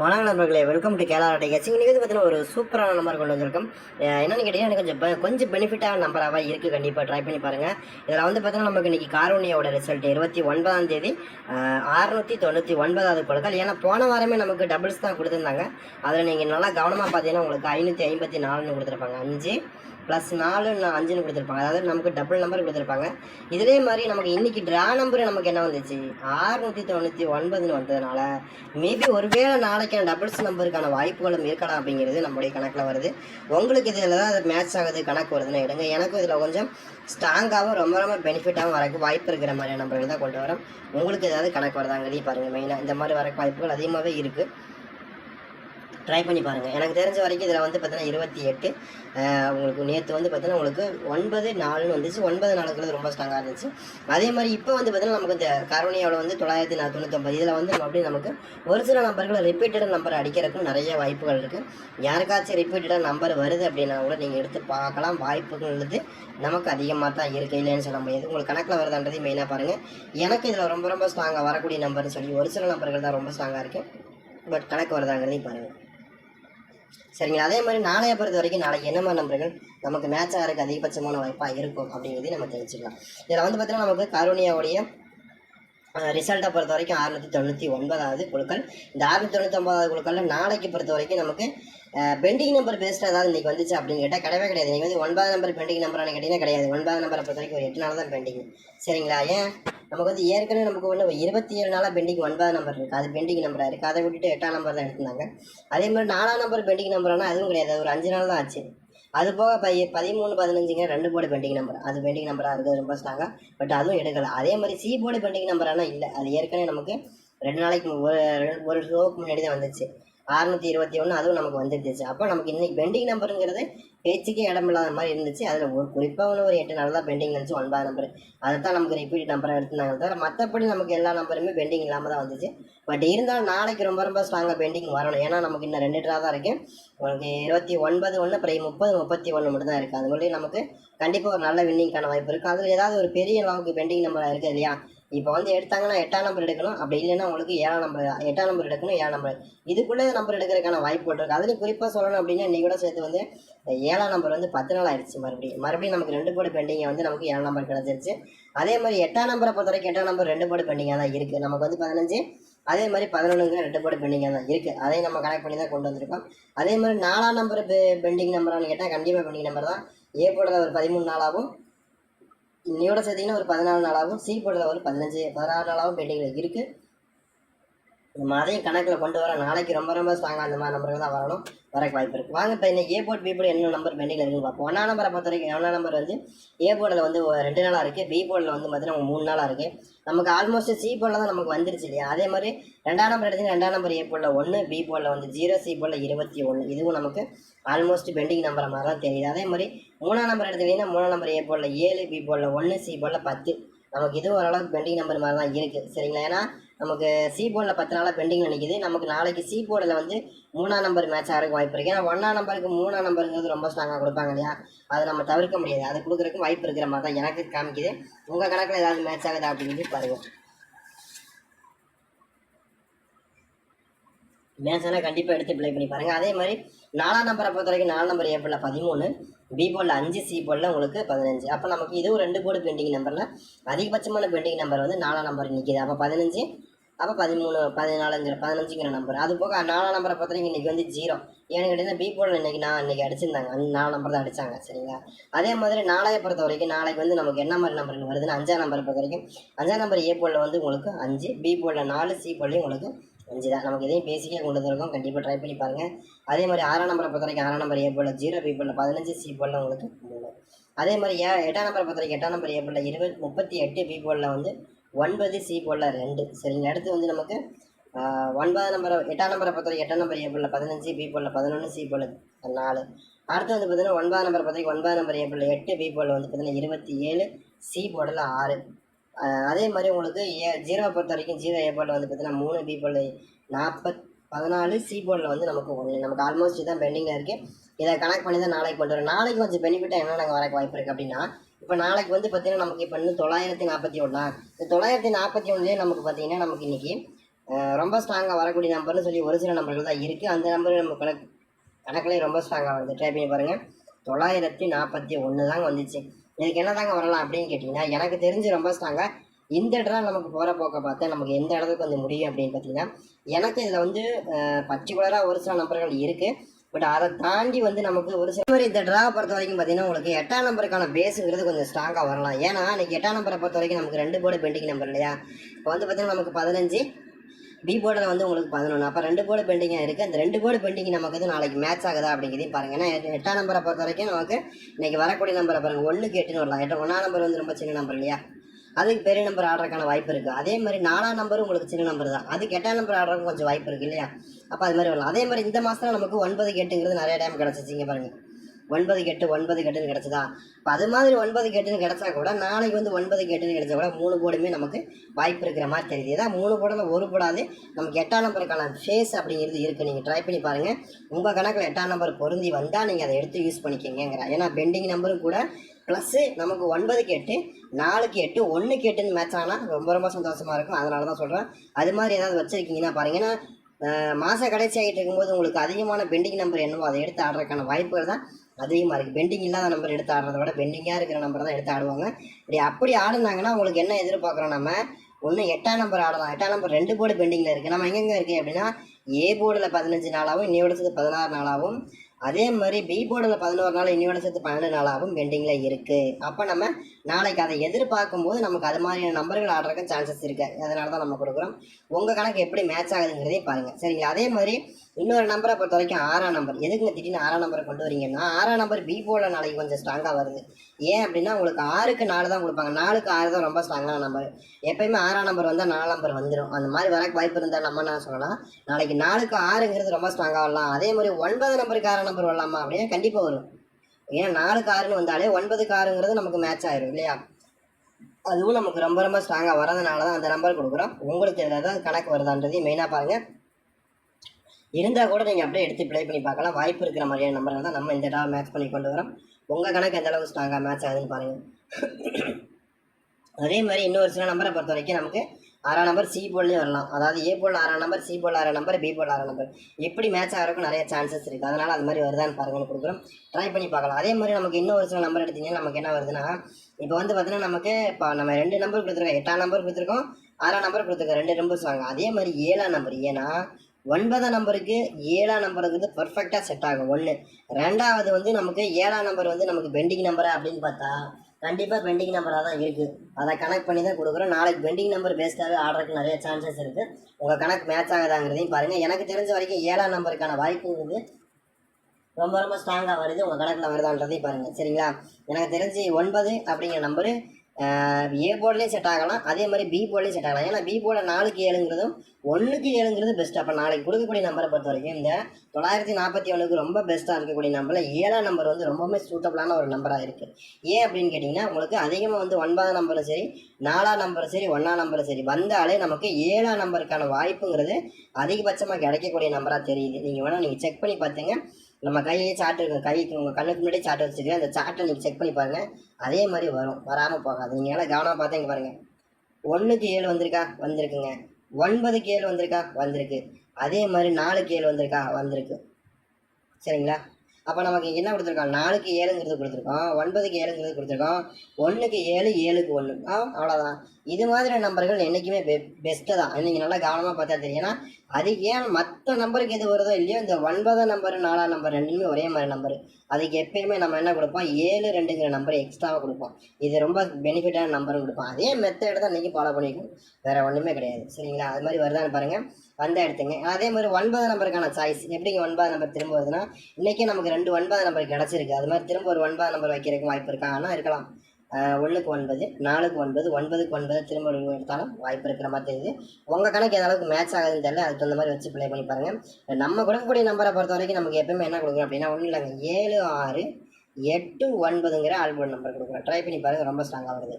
வணக்கம் நண்பர்களே welcome to கேலா டேகஸ் இன்றைக்கி வந்து பார்த்தீங்கன்னா ஒரு சூப்பரான நம்பர் கொண்டு வந்திருக்கோம். என்னென்னு என்னன்னு கேட்டிங்கன்னா எனக்கு கொஞ்சம் கொஞ்சம் பெனிஃபிட்டான நம்பராக இருக்குது கண்டிப்பாக ட்ரை பண்ணி பாருங்கள் இதில் வந்து பார்த்தீங்கன்னா நமக்கு இன்றைக்கி காரோனியோட ரிசல்ட் இருபத்தி ஒன்பதாம் தேதி அறுநூற்றி தொண்ணூற்றி ஒன்பதாவது கொடுத்தல் ஏன்னா போன வாரமே நமக்கு டபுள்ஸ் தான் கொடுத்துருந்தாங்க. அதில் நீங்கள் நல்லா கவனமாக பார்த்தீங்கன்னா உங்களுக்கு ஐநூற்றி ஐம்பத்தி நாலுன்னு கொடுத்துருப்பாங்க. அஞ்சு ப்ளஸ் நாலு நான் அஞ்சுன்னு கொடுத்துருப்பாங்க. அதாவது நமக்கு டபுள் நம்பர் கொடுத்துருப்பாங்க. இதே மாதிரி நமக்கு இன்னைக்கு ட்ரா நம்பர் நமக்கு என்ன வந்துச்சு? ஆறுநூற்றி தொண்ணூற்றி ஒன்பதுன்னு வந்ததுனால மேபி ஒருவேளை நாளைக்கான டபுள்ஸ் நம்பருக்கான வாய்ப்புகளும் இருக்கலாம் அப்படிங்கிறது நம்முடைய கணக்கில் வருது. உங்களுக்கு இதில் தான் அது மேட்ச் ஆகுது கணக்கு வருதுன்னு எடுங்க. எனக்கும் இதில் கொஞ்சம் ஸ்ட்ராங்காகவும் ரொம்ப ரொம்ப பெனிஃபிட்டாகவும் வரக்கு வாய்ப்பு இருக்கிற மாதிரியான நம்பர்கள் தான் கொண்டு வரோம். உங்களுக்கு ஏதாவது கணக்கு வருதாங்கிறதையும் பாருங்கள் மெயினாக இந்த மாதிரி வரக்கு வாய்ப்புகள் அதிகமாகவே இருக்குது ட்ரை பண்ணி பாருங்கள் எனக்கு தெரிஞ்ச வரைக்கும் இதில் வந்து பார்த்தீங்கன்னா இருபத்தி எட்டு உங்களுக்கு நேற்று வந்து பார்த்தீங்கன்னா உங்களுக்கு ஒன்பது நாலுன்னு வந்துச்சு. ஒன்பது நாளுக்குள்ளது ரொம்ப ஸ்ட்ராங்காக இருந்துச்சு. அதே மாதிரி இப்போ வந்து பார்த்தீங்கன்னா நமக்கு இந்த கரோனியாவில் வந்து தொள்ளாயிரத்தி நான் தொண்ணூற்றொம்பது இதில் வந்து அப்படி நமக்கு ஒரு சில நம்பர்களை ரிப்பீட்டடாக நம்பர் அடிக்கிறதுக்கும் நிறைய வாய்ப்புகள் இருக்குது யாருக்காச்சும் ரிப்பீட்டடாக நம்பர் வருது அப்படின்னா கூட நீங்கள் எடுத்து பார்க்கலாம். வாய்ப்புகள்ன்றது நமக்கு அதிகமாக தான் இருக்குது இல்லைன்னு சொல்ல முடியாது. உங்களுக்கு கணக்கில் வருதுன்றதையும் மெயினாக பாருங்கள் எனக்கு இதில் ரொம்ப ரொம்ப ஸ்ட்ராங்காக வரக்கூடிய நம்பர்னு சொல்லி ஒரு சில நம்பர்கள் தான் ரொம்ப ஸ்ட்ராங்காக இருக்குது பட் கணக்கு வருதாங்கிறதையும் பாருங்கள் சரிங்களா? அதே மாதிரி நாளைய பொறுத்த வரைக்கும் நாளைக்கு என்ன மாதிரி நம்பர்கள் நமக்கு மேட்ச் ஆகிறதுக்கு அதிகபட்சமான வாய்ப்பாக இருக்கும் அப்படிங்கிறதையும் நம்ம தெரிஞ்சுக்கலாம். இதில் வந்து பார்த்தீங்கன்னா நமக்கு கருணியாவுடைய ரிசல்ட்டை பொறுத்த வரைக்கும் அறுநூற்றி தொண்ணூற்றி ஒன்பதாவது குழுக்கள். இந்த அறுநூற்றி தொண்ணூற்றி ஒன்பதாவது குழுக்களில் நாளைக்கு பொறுத்த வரைக்கும் நமக்கு பெண்டிங் நம்பர் பேஸ்ட் ஏதாவது இன்றைக்கி வந்துச்சு அப்படின்னு கேட்டால் கிடையவே கிடையாது. நீங்கள் வந்து ஒன்பது நம்பர் பெண்டிங் நம்பரானு கேட்டிங்கன்னா கிடையாது. ஒன்பது நம்பரை பொறுத்த வரைக்கும் ஒரு எட்டு நாள் தான் பெண்டிங் சரிங்களா? ஏன்? நமக்கு வந்து ஏற்கனவே நமக்கு ஒன்று இருபத்தி ஏழு நாளாக பெண்டிங் ஒன்பது நம்பர் இருக்குது அது பெண்டிங் நம்பராக இருக்குது அதை விட்டுட்டு எட்டாம் நம்பர் தான் எடுத்திருந்தாங்க. அதே மாதிரி நாலாம் நம்பர் பெண்டிங் நம்பரானா அதுவும் கிடையாது. ஒரு அஞ்சு நாள் தான் ஆச்சு. அது போக ப பதிமூணு பதினஞ்சுங்க ரெண்டு போர்டு பெண்டிங் நம்பர். அது பெண்டிங் நம்பராக இருக்குது ரொம்ப ஸ்ட்ராங்காக பட் அதுவும் எடுக்கலை. அதே மாதிரி சி போர்டு பெண்டிங் நம்பரானா இல்லை. அது ஏற்கனவே நமக்கு ரெண்டு நாளைக்கு ஒரு ஒரு ஷோவுக்கு முன்னாடி தான் வந்துச்சு. அறுநூத்தி இருபத்தி ஒன்று அதுவும் நமக்கு வந்துருச்சு அப்போ நமக்கு இன்னைக்கு பெண்டிங் நம்பருங்கிறது பேச்சுக்கே இடமில்லாத மாதிரி இருந்துச்சு. அதில் ஒரு குறிப்பாக ஒன்று ஒரு எட்டு நாள் தான் பெண்டிங் இருந்துச்சு ஒன்பது நம்பர் அதை தான் நமக்கு ரிப்பீட் நம்பராக எடுத்துனாங்க தவிர மற்றபடி நமக்கு எல்லா நம்பருமே பெண்டிங் இல்லாமல் தான் வந்துச்சு. பட் இருந்தாலும் நாளைக்கு ரொம்ப ரொம்ப ஸ்ட்ராங்காக பெண்டிங் வரணும். ஏன்னா நமக்கு இன்னும் ரெண்டு ட்ரா தான் இருக்குது உங்களுக்கு இருபத்தி ஒன்பது ஒன்று அப்புறம் முப்பது முப்பத்தி ஒன்று மட்டும் தான் இருக்குது அது மாதிரி நமக்கு கண்டிப்பாக ஒரு நல்ல வின்னிங்கான வாய்ப்பு இருக்குது அதில் ஏதாவது ஒரு பெரிய அளவுக்கு பெண்டிங் நம்பராக இருக்குது இல்லையா? இப்போ வந்து எடுத்தாங்கன்னா எட்டாம் நம்பர் எடுக்கணும். அப்படி இல்லைன்னா உங்களுக்கு ஏழாம் நம்பர் எட்டாம் நம்பர் எடுக்கணும் ஏழாம் நம்பர் இதுக்குள்ளே நம்பர் எடுக்கிறதுக்கான வாய்ப்பு இருக்குது அதுலேயும் குறிப்பாக சொல்லணும் அப்படின்னா இன்னைக்கு கூட சேர்த்து வந்து ஏழாம் நம்பர் வந்து பத்து நாள் ஆயிடுச்சு மறுபடியும். மறுபடியும் நமக்கு ரெண்டு போர்டு பெண்டிங்கை வந்து நமக்கு ஏழாம் நம்பர் கிடச்சிருச்சு. அதே மாதிரி எட்டாம் நம்பரை பொறுத்த வரைக்கும் எட்டாம் நம்பர் ரெண்டு போர்டு பெண்டிங்காக தான் இருக்குது நமக்கு வந்து பதினஞ்சு அதே மாதிரி பதினொன்றுங்க ரெண்டு போர்டு பெண்டிங்காக தான் இருக்குது அதையும் நம்ம கனெக்ட் பண்ணி தான் கொண்டு வந்திருக்கோம். அதே மாதிரி நாலாம் நம்பர் பெண்டிங் நம்பரானு கேட்டால் கண்டிப்பாக பெண்டிங் நம்பர் தான். ஏ போர்டில் ஒரு பதிமூணு நாளாகவும் இன்னையோட சேர்த்திங்கன்னா ஒரு பதினாலு நாளாகவும் சி போர்டில் ஒரு பதினஞ்சு பதினாறு நாளாகவும் பெண்டிங்கில் இருக்குது நம்ம அதையும் கணக்கில் கொண்டு வர நாளைக்கு ரொம்ப ரொம்ப ஸ்ட்ராங்காக அந்த மாதிரி நம்பர்கள் தான் வரணும். வரக்கு வாய்ப்பு இருக்குது வாங்க இப்போ என்ன ஏ போர்ட் பி போர்ட் என்ன நம்பர் பெண்டிங்கில் இருக்குன்னு பார்ப்போம். ஒன்றா நம்பரை பொறுத்த வரைக்கும் ஒன்றா நம்பர் வந்து ஏ போர்டில் வந்து ரெண்டு நாளாக இருக்குது பி போர்டில் வந்து பார்த்தீங்கன்னா மூணு நாளாக இருக்குது நமக்கு ஆல்மோஸ்ட் சி போர்டில் தான் நமக்கு வந்துருச்சு இல்லையா? அதே மாதிரி ரெண்டாம் நம்பர் எடுத்தீங்கன்னா ரெண்டாம் நம்பர் ஏ போர்டில் ஒன்று பி போர்டில் வந்து ஜீரோ சி போர்டில் இருபத்தி ஒன்று இதுவும் நமக்கு ஆல்மோஸ்ட் பெண்டிங் நம்பர் மாதிரி தான் தெரியுது. அதே மாதிரி மூணாம் நம்பர் எடுத்துக்கிட்டிங்கன்னா மூணாம் நம்பர் ஏ போர்டில் ஏழு பி போர்டில் ஒன்று சி போர்டில் பத்து. நமக்கு இது ஓரளவுக்கு பெண்டிங் நம்பர் மாதிரி தான் இருக்குது சரிங்களா? ஏன்னா நமக்கு சி போர்டில் பத்து நாளாக பெண்டிங்கில் நிற்கிது நமக்கு நாளைக்கு சி போர்டில் வந்து மூணாம் நம்பர் மேட்ச் ஆகிறதுக்கு வாய்ப்பு இருக்குது ஏன்னா ஒன்றாம் நம்பருக்கு மூணாம் நம்பருங்கிறது ரொம்ப ஸ்ட்ராங்காக கொடுப்பாங்க இல்லையா? அதை நம்ம தவிர்க்க முடியாது. அது கொடுக்குறதுக்கு வாய்ப்பு இருக்கிற மாதிரி தான் எனக்கு காமிக்குது. உங்கள் கணக்கில் ஏதாவது மேட்ச் ஆகுதா அப்படிங்கிறது பாருங்கள் ஆனால் கண்டிப்பாக எடுத்து ப்ளே பண்ணி பாருங்கள் அதே மாதிரி நாலாம் நம்பரை பொறுத்த வரைக்கும் நாலு நம்பர் ஏ பதிமூணு பி போலில் அஞ்சு சி போலில் உங்களுக்கு பதினஞ்சு. அப்போ நமக்கு இதுவும் ரெண்டு போர்டு பெண்டிங் நம்பரில் அதிகபட்சமான பெண்டிங் நம்பர் வந்து நாலாம் நம்பர் நிற்கிது அப்போ பதினஞ்சு அப்போ பதிமூணு பதினாலஞ்சு பதினஞ்சுங்கிற நம்பர் அது போக நாலாம் நம்பரை பொறுத்த வரைக்கும் இன்றைக்கி வந்து ஜீரோ ஏன்னு கேட்டிங்கன்னா பி போர்டில் இன்றைக்கி நான் இன்றைக்கி அடிச்சிருந்தாங்க. அந்த நாலு நம்பர் தான் அடித்தாங்க சரிங்களா? அதே மாதிரி நாளையை பொறுத்த வரைக்கும் நாளைக்கு வந்து நமக்கு என்ன மாதிரி நம்பர் வருதுன்னு அஞ்சாம் நம்பரை பொறுத்த வரைக்கும் அஞ்சாம் நம்பர் ஏ போர்டில் வந்து உங்களுக்கு அஞ்சு பி போர்டில் நாலு சி போர்ட்லேயும் உங்களுக்கு அஞ்சு தான் நமக்கு இதையும் பேசிக்கே கொண்டு வந்திருக்கோம் கண்டிப்பாக ட்ரை பண்ணி பாருங்கள் அதே மாதிரி ஆறாம் நம்பரை பொறுத்த வரைக்கும் ஆறாம் நம்பர் ஏ போல் ஜீரோ பி போல் பதினஞ்சு சி போலில் உங்களுக்கு மூணு. அதே மாதிரி ஏ எட்டாம் நம்பரை பொறுத்த வரைக்கும் எட்டாம் நம்பர் ஏ போல் இருபது முப்பத்தி எட்டு பி போலில் வந்து ஒன்பது சி போலில் ரெண்டு. சரிங்க அடுத்து வந்து நமக்கு ஒன்பதாம் நம்பரை எட்டாம் நம்பரை பொறுத்த எட்டாம் நம்பர் ஏ பதினஞ்சு பி போலில் பதினொன்று சி போல் நாலு. அடுத்து வந்து பார்த்தீங்கன்னா ஒன்பதாம் நம்பரை பொறுத்தவரைக்கும் ஒன்பதாம் நம்பர் ஏ எட்டு பி வந்து பார்த்தீங்கன்னா இருபத்தி ஏழு சி ஆறு. அதே மாதிரி உங்களுக்கு ஏ ஜீரோவை பொறுத்த வரைக்கும் ஜீரோ ஏ போர்டில் வந்து பார்த்தீங்கன்னா மூணு பி நாற்பத் பதினாலு சி போர்டில் வந்து நமக்கு ஒன்று நமக்கு ஆல்மோஸ்ட் இதான் பெண்டிங்கில் இருக்குது இதை கனெக்ட் பண்ணி தான் நாளைக்கு கொண்டு வரோம் நாளைக்கு கொஞ்சம் பெனிஃபிட்டாக என்ன நாங்கள் வரக்கு வாய்ப்பு இருக்குது அப்படின்னா இப்போ நாளைக்கு வந்து பார்த்தீங்கன்னா நமக்கு இப்போ வந்து தொள்ளாயிரத்தி நாற்பத்தி ஒன்றா இந்த தொள்ளாயிரத்தி நாற்பத்தி ஒன்றுலேயே நமக்கு பார்த்தீங்கன்னா நமக்கு இன்றைக்கி ரொம்ப ஸ்ட்ராங்காக வரக்கூடிய நம்பர்னு சொல்லி ஒரு சில நம்பர்கள் தான் இருக்குது அந்த நம்பர் நம்ம கணக்கு கணக்குலேயே ரொம்ப ஸ்ட்ராங்காக வருது. ட்ரை பண்ணி பாருங்கள் தொள்ளாயிரத்தி நாற்பத்தி ஒன்று தாங்க வந்துச்சு. இதுக்கு என்ன தாங்க வரலாம் அப்படின்னு கேட்டிங்கன்னா எனக்கு தெரிஞ்சு ரொம்ப ஸ்ட்ராங்காக இந்த இடம் நமக்கு போகிற போக்க பார்த்தா நமக்கு எந்த இடத்துக்கு வந்து முடியும் அப்படின்னு பார்த்தீங்கன்னா எனக்கு இதில் வந்து பர்டிகுலராக ஒரு சில நம்பர்கள் இருக்குது பட் அதை தாண்டி வந்து நமக்கு ஒரு சில மாதிரி இந்த ட்ரா பொறுத்த வரைக்கும் பார்த்தீங்கன்னா உங்களுக்கு எட்டாம் நம்பருக்கான பேஸுங்கிறது கொஞ்சம் ஸ்ட்ராங்காக வரலாம். ஏன்னா இன்னைக்கு எட்டாம் நம்பரை பொறுத்த வரைக்கும் நமக்கு ரெண்டு போர்டு பெண்டிங் நம்பர் இல்லையா? இப்போ வந்து பார்த்தீங்கன்னா நமக்கு பதினஞ்சு பி போர்டில் வந்து உங்களுக்கு பதினொன்று அப்போ ரெண்டு போர்டு பெண்டிங்காக இருக்குது அந்த ரெண்டு போர்டு பெண்டிங் நமக்கு வந்து நாளைக்கு மேட்ச் ஆகுதா அப்படிங்கிறதையும் பாருங்கள் ஏன்னா எட்டாம் நம்பரை பொறுத்த வரைக்கும் நமக்கு இன்றைக்கி வரக்கூடிய நம்பரை பாருங்கள் ஒன்றுக்கு எட்டுன்னு வரலாம். எட்டு ஒன்றாம் நம்பர் வந்து ரொம்ப சின்ன நம்பர் இல்லையா? அதுக்கு பெரிய நம்பர் ஆடுறதுக்கான வாய்ப்பு இருக்குது அதே மாதிரி நாலாம் நம்பரும் உங்களுக்கு சின்ன நம்பர் தான். அதுக்கு எட்டாம் நம்பர் ஆடுறதுக்கு கொஞ்சம் வாய்ப்பு இருக்குது இல்லையா? அப்போ அது மாதிரி வரலாம். அதே மாதிரி இந்த மாதம் நமக்கு ஒன்பது எட்டுங்கிறது நிறைய டைம் கிடச்சிச்சிங்க பாருங்கள் ஒன்பது கெட்டு ஒன்பது கெட்டுன்னு கிடச்சதா? இப்போ அது மாதிரி ஒன்பது கெட்டுன்னு கிடச்சா கூட நாளைக்கு வந்து ஒன்பது கெட்டுன்னு கிடச்சா கூட மூணு போர்டுமே நமக்கு வாய்ப்பு இருக்கிற மாதிரி தெரியுது. ஏதாவது மூணு போர்டில் ஒரு போடாது. நமக்கு எட்டாம் நம்பருக்கான ஃபேஸ் அப்படிங்கிறது இருக்குது நீங்கள் ட்ரை பண்ணி பாருங்கள் உங்கள் கணக்கில் எட்டாம் நம்பர் பொருந்தி வந்தால் நீங்கள் அதை எடுத்து யூஸ் பண்ணிக்கங்கிறா ஏன்னா பெண்டிங் நம்பரும் கூட ப்ளஸ்ஸு நமக்கு ஒன்பதுக்கு எட்டு நாலுக்கு எட்டு ஒன்றுக்கு எட்டுன்னு மேட்ச் ஆனால் ரொம்ப ரொம்ப சந்தோஷமாக இருக்கும். அதனால தான் சொல்கிறேன் அது மாதிரி ஏதாவது வச்சுருக்கீங்கன்னா பாருங்கன்னா ஏன்னா கடைசி ஆகிட்டு இருக்கும்போது உங்களுக்கு அதிகமான பெண்டிங் நம்பர் என்னவோ அதை எடுத்து ஆடுறதுக்கான வாய்ப்புகள் தான் அதிகமாக இருக்குது பெண்டிங் இல்லாத நம்பர் எடுத்து ஆடுறத விட பெண்டிங்காக இருக்கிற நம்பர் தான் எடுத்து ஆடுவாங்க. இப்படி அப்படி ஆடுனாங்கன்னா உங்களுக்கு என்ன எதிர்பார்க்குறோம் நம்ம? ஒன்று எட்டாம் நம்பர் ஆடலாம். எட்டாம் நம்பர் ரெண்டு போர்டு பெண்டிங்கில் இருக்குது நம்ம எங்கெங்கே இருக்குது அப்படின்னா ஏ போர்டில் பதினஞ்சு நாளாகவும் இன்னையோட சேர்த்து பதினாறு நாளாகவும் அதே மாதிரி பி போர்டில் பதினோரு நாள் இன்னையோட சேர்த்து பன்னெண்டு நாளாகவும் பெண்டிங்கில் இருக்குது அப்போ நம்ம நாளைக்கு அதை எதிர்பார்க்கும் போது நமக்கு அது மாதிரியான நம்பர்கள் ஆடுறதுக்கு சான்சஸ் இருக்குது அதனால தான் நம்ம கொடுக்குறோம். உங்கள் கணக்கு எப்படி மேட்ச் ஆகுதுங்கிறதையும் பாருங்கள் சரிங்களா? அதே மாதிரி இன்னொரு நம்பரை பொறுத்த வரைக்கும் ஆறாம் நம்பர் எதுக்குங்க திடீர்னு ஆறாம் நம்பரை கொண்டு வரீங்கன்னா ஆறாம் நம்பர் பி போல நாளைக்கு கொஞ்சம் ஸ்ட்ராங்காக வருது. ஏன் அப்படின்னா உங்களுக்கு ஆறுக்கு நாலு தான் கொடுப்பாங்க. நாலுக்கு ஆறு தான் ரொம்ப ஸ்ட்ராங்கான நம்பர் எப்பயுமே ஆறாம் நம்பர் வந்தால் நாலாம் நம்பர் வந்துடும் அந்த மாதிரி வரக்கு வாய்ப்பு இருந்தால் நம்ம என்ன சொல்லலாம்? நாளைக்கு நாலுக்கு ஆறுங்கிறது ரொம்ப ஸ்ட்ராங்காக வரலாம் அதே மாதிரி ஒன்பது நம்பருக்கு ஆறாம் நம்பர் வரலாமா அப்படின்னா கண்டிப்பாக வரும். ஏன்னா நாலு காருன்னு வந்தாலே ஒன்பது காருங்கிறது நமக்கு மேட்ச் ஆயிரும் இல்லையா? அதுவும் நமக்கு ரொம்ப ரொம்ப ஸ்ட்ராங்காக வரதுனால தான் அந்த நம்பர் கொடுக்குறோம். உங்களுக்கு ஏதாவது கணக்கு வருதான்றதையும் மெயினாக பாருங்கள் இருந்தால் கூட நீங்கள் அப்படியே எடுத்து ப்ளே பண்ணி பார்க்கலாம். வாய்ப்பு இருக்கிற மாதிரியான நம்பரை தான் நம்ம இந்த டாவை மேட்ச் பண்ணி கொண்டு வரோம். உங்கள் கணக்கு எந்த அளவுக்கு ஸ்ட்ராங்காக மேட்ச் ஆகுதுன்னு பாருங்கள் அதே மாதிரி இன்னொரு சில நம்பரை பொறுத்த வரைக்கும் நமக்கு ஆறாம் நம்பர் சி போல்லையும் வரலாம். அதாவது ஏ போல் ஆறாம் நம்பர் சி போல் ஆறாம் நம்பர் பி போல் ஆறாம் நம்பர் எப்படி மேட்ச் ஆகிறதுக்கும் நிறைய சான்சஸ் இருக்குது அதனால் அது மாதிரி வருதான்னு பாருங்கன்னு கொடுக்குறோம். ட்ரை பண்ணி பார்க்கலாம். அதே மாதிரி நமக்கு இன்னும் ஒரு சில நம்பர் எடுத்தீங்கன்னா நமக்கு என்ன வருதுன்னா இப்போ வந்து பார்த்தீங்கன்னா நமக்கு இப்போ நம்ம ரெண்டு நம்பர் கொடுத்துருக்கோம். எட்டாம் நம்பர் கொடுத்துருக்கோம். ஆறாம் நம்பர் கொடுத்துருக்கோம். ரெண்டு நம்பர் வாங்க அதே மாதிரி ஏழாம் நம்பர் ஏன்னா ஒன்பதாம் நம்பருக்கு ஏழாம் நம்பருக்கு வந்து பர்ஃபெக்டாக செட் ஆகும். ஒன்று ரெண்டாவது வந்து நமக்கு ஏழாம் நம்பர் வந்து நமக்கு பெண்டிங் நம்பரா அப்படின்னு பார்த்தா கண்டிப்பாக பெண்டிங் நம்பராக தான் இருக்குது அதை கனெக்ட் பண்ணி தான் கொடுக்குறோம். நாளைக்கு பெண்டிங் நம்பர் பேஸ்டாகவே ஆர்டருக்கு நிறைய சான்சஸ் இருக்குது உங்கள் கணக்கு மேட்ச் ஆகுதாங்கிறதையும் பாருங்கள் எனக்கு தெரிஞ்ச வரைக்கும் ஏழாம் நம்பருக்கான வாய்ப்புங்கிறது ரொம்ப ரொம்ப ஸ்ட்ராங்காக வருது. உங்கள் கணக்கில் வருதான்றதையும் பாருங்கள் சரிங்களா? எனக்கு தெரிஞ்சு ஒன்பது அப்படிங்கிற நம்பரு ஏ போர்ட்லேயும் செட் ஆகலாம். அதே மாதிரி பி போர்ட்லேயும் செட் ஆகலாம். ஏன்னா பி போர்டில் நாலுக்கு ஏழுங்கிறதும் ஒன்றுக்கு ஏழுங்கிறது பெஸ்ட் அப்போ நாளைக்கு கொடுக்கக்கூடிய நம்பரை பொறுத்த வரைக்கும் இந்த தொள்ளாயிரத்தி நாற்பத்தி ஒன்றுக்கு ரொம்ப பெஸ்ட்டாக இருக்கக்கூடிய நம்பரில் ஏழாம் நம்பர் வந்து ரொம்பவுமே சூட்டபிளான ஒரு நம்பராக இருக்குது ஏன் அப்படின்னு கேட்டிங்கன்னா உங்களுக்கு அதிகமாக வந்து ஒன்பதாம் நம்பரும் சரி நாலாம் நம்பரும் சரி ஒன்றாம் நம்பரும் சரி வந்தாலே நமக்கு ஏழாம் நம்பருக்கான வாய்ப்புங்கிறது அதிகபட்சமாக கிடைக்கக்கூடிய நம்பராக தெரியுது. நீங்கள் வேணால் நீங்கள் செக் பண்ணி பார்த்தீங்க நம்ம கையிலேயே சார்ட் இருக்கு கைக்கு உங்கள் கண்ணுக்கு முன்னாடி சாட்டு வச்சுருக்கேன். அந்த சாட்டை நீங்கள் செக் பண்ணி பாருங்கள் அதே மாதிரி வரும். வராமல் போகாது. நீங்கள் எல்லாம் கவனமாக பார்த்தீங்க பாருங்கள் ஒன்றுக்கு ஏழு வந்திருக்கா? வந்திருக்குங்க. ஒன்பதுக்கு ஏழு வந்திருக்கா? வந்திருக்கு. அதே மாதிரி நாலுக்கு ஏழு வந்திருக்கா? வந்திருக்கு. சரிங்களா? அப்போ நமக்கு என்ன கொடுத்துருக்கோம் நாலுக்கு ஏழுங்கிறது கொடுத்துருக்கோம் ஒன்பதுக்கு ஏழுங்கிறது கொடுத்துருக்கோம் ஒன்றுக்கு ஏழு ஏழுக்கு ஒன்று ஆ அவ்வளோதான் இது மாதிரி நம்பர்கள் என்றைக்குமே பெ பெஸ்ட்டு தான். நீங்கள் நல்லா கவனமாக பார்த்தா தெரியும். ஏன்னா அதுக்கு ஏன் மற்ற நம்பருக்கு எது வருதோ இல்லையோ இந்த ஒன்பதாம் நம்பர் நாலாம் நம்பர் ரெண்டுமே ஒரே மாதிரி நம்பர். அதுக்கு எப்பயுமே நம்ம என்ன கொடுப்போம்? ஏழு ரெண்டுங்கிற நம்பர் எக்ஸ்ட்ராவாக கொடுப்போம். இது ரொம்ப பெனிஃபிட்டான நம்பரும் கொடுப்போம். அதே மெத்தட் தான் இன்றைக்கி ஃபாலோ பண்ணிக்கணும் வேறு ஒன்றுமே கிடையாது. சரிங்களா? அது மாதிரி வருதான்னு பாருங்கள் வந்தால் எடுத்துங்க அதே மாதிரி ஒன்பது நம்பருக்கான சாய்ஸ் எப்படிங்க ஒன்பது நம்பர் திரும்ப வருதுன்னா இன்றைக்கி நமக்கு ரெண்டு ஒன்பது நம்பர் கிடச்சிருக்கு. அது மாதிரி திரும்ப ஒரு ஒன்பது நம்பர் வைக்கிறதுக்கு வாய்ப்பு இருக்கா? ஆனால் இருக்கலாம். ஒன்றுக்கு ஒன்பது நாலுக்கு ஒன்பது ஒன்பதுக்கு ஒன்பது திரும்ப ஒரு எடுத்தாலும் வாய்ப்பு இருக்கிற மாதிரி தெரியுது. உங்கள் கணக்கு எந்த அளவுக்கு மேட்ச் ஆகுதுன்னு தெரியல. அதுக்கு தகுந்த மாதிரி வச்சு ப்ளே பண்ணி பாருங்கள் நம்ம கொடுக்கக்கூடிய நம்பரை பொறுத்த வரைக்கும் நமக்கு எப்பவுமே என்ன கொடுக்குறோம் அப்படின்னா ஒன்றும் இல்லைங்க. ஏழு ஆறு எட்டு ஒன்பதுங்கிற ஆல்போர்ட் நம்பர் கொடுக்குறோம் ட்ரை பண்ணி பாருங்கள் ரொம்ப ஸ்ட்ராங்காக வருது.